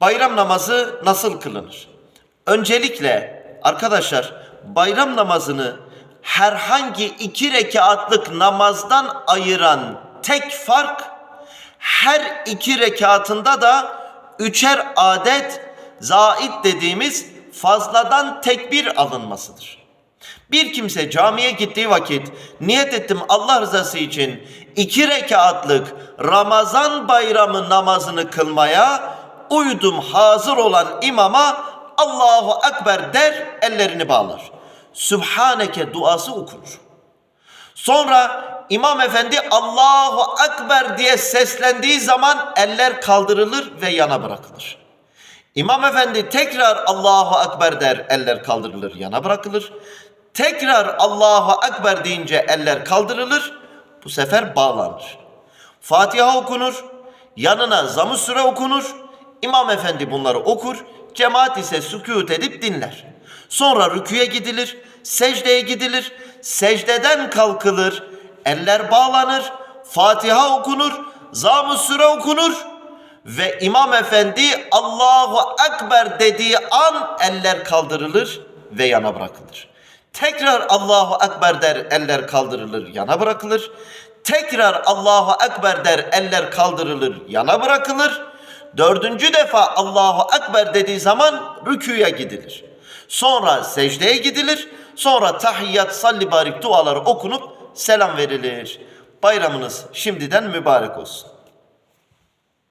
Bayram namazı nasıl kılınır? Öncelikle arkadaşlar bayram namazını herhangi iki rekatlık namazdan ayıran tek fark her iki rekatında da üçer adet zait dediğimiz fazladan tekbir alınmasıdır. Bir kimse camiye gittiği vakit niyet ettim Allah rızası için iki rekatlık Ramazan bayramı namazını kılmaya uydum hazır olan imama Allahu Ekber der ellerini bağlar. Sübhaneke duası okunur. Sonra İmam Efendi Allahu Ekber diye seslendiği zaman eller kaldırılır ve yana bırakılır. İmam Efendi tekrar Allahu Ekber der, eller kaldırılır, yana bırakılır. Tekrar Allahu Ekber deyince eller kaldırılır, bu sefer bağlanır. Fatiha okunur, yanına zamm-ı süre okunur. İmam Efendi bunları okur, cemaat ise sükût edip dinler. Sonra rüküye gidilir, secdeye gidilir, secdeden kalkılır, eller bağlanır, Fatiha okunur, zamm-ı süre okunur ve İmam Efendi Allahu Ekber dediği an eller kaldırılır ve yana bırakılır. Tekrar Allahu Ekber der eller kaldırılır yana bırakılır. Tekrar Allahu Ekber der eller kaldırılır yana bırakılır. Dördüncü defa Allahu Ekber dediği zaman rüküye gidilir. Sonra secdeye gidilir. Sonra tahiyyat salli barik duaları okunup selam verilir. Bayramınız şimdiden mübarek olsun.